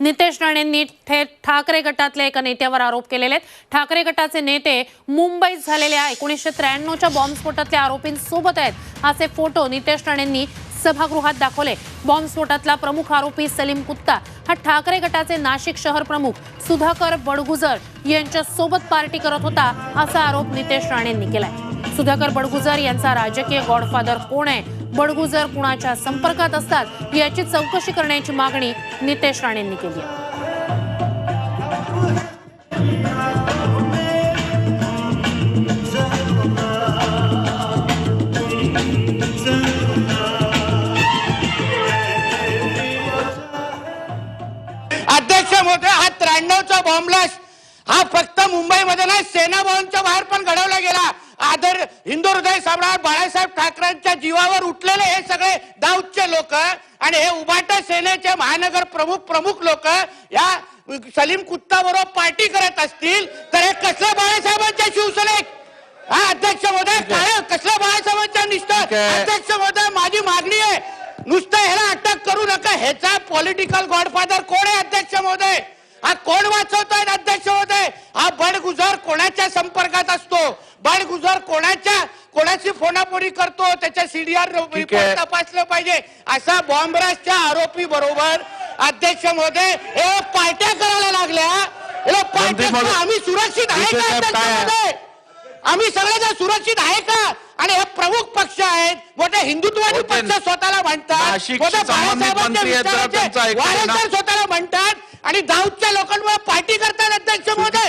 नितेश राणेंनी थेट ठाकरे गटातल्या एका नेत्यावर आरोप केलेले आहेत. ठाकरे गटाचे नेते मुंबईत झालेल्या एकोणीसशे त्र्याण्णवच्या बॉम्बस्फोटातल्या आरोपींसोबत आहेत. असे फोटो नितेश राणेंनी सभागृहात दाखवले. बॉम्बस्फोटातला प्रमुख आरोपी सलीम कुत्ता हा ठाकरे गटाचे नाशिक शहर प्रमुख सुधाकर बडगुजर यांच्या सोबत पार्टी करत होता असा आरोप नितेश राणेंनी केलाय. सुधाकर बडगुजर यांचा राजकीय गॉडफादर कोण आहे? बडगुजर कुणाच्या संपर्कात असतात याची चौकशी करण्याची मागणी नितेश राणेंनी केली आहे. अध्यक्ष मोठे हा त्र्याण्णवचा बॉम्बलास्ट हा फक्त मुंबईमध्ये नाही सेना भवनच्या बाहेर पण घडवला गेला. आदर हिंदू हृदय सम्राट बाळासाहेब ठाकरेंच्या जीवावर उठलेले हे सगळे दाऊदचे लोक आणि हे उभाटा सेनेचे महानगर प्रमुख प्रमुख लोक या सलीम कुत्ता बरोबर पार्टी करत असतील तर हे कसलं बाळासाहेबांच्या शिवसेनेत? हा अध्यक्ष महोदय काय कसलं बाळासाहेबांच्या निष्ठ. अध्यक्ष महोदय माझी मागणी आहे. नुसतं ह्याला अटक करू नका. ह्याचा पॉलिटिकल गॉडफादर कोण आहे अध्यक्ष महोदय? हा कोण वाचवतोय अध्यक्ष महोदय? हा बडगुजर कोणाच्या संपर्कात असतो? बडगुजर कोणाच्या कोणाची फोनाफोनी करतो त्याच्या सीडीआर आहे. तपासलं पाहिजे. असा बॉम्बराजच्या आरोपी बरोबर अध्यक्ष महोदय हे पार्ट्या करायला लागल्या. पार्ट्या आम्ही सुरक्षित आहे का आम्ही सगळेजण सुरक्षित आहे का? आणि हे प्रमुख पक्ष आहेत. मोठे हिंदुत्वादी होते. पक्ष स्वतःला म्हणतात. मोठे बाळासाहेबांच्या स्वतःला म्हणतात. आणि दाऊदच्या लोकांवर पार्टी करतात अध्यक्ष महोदय.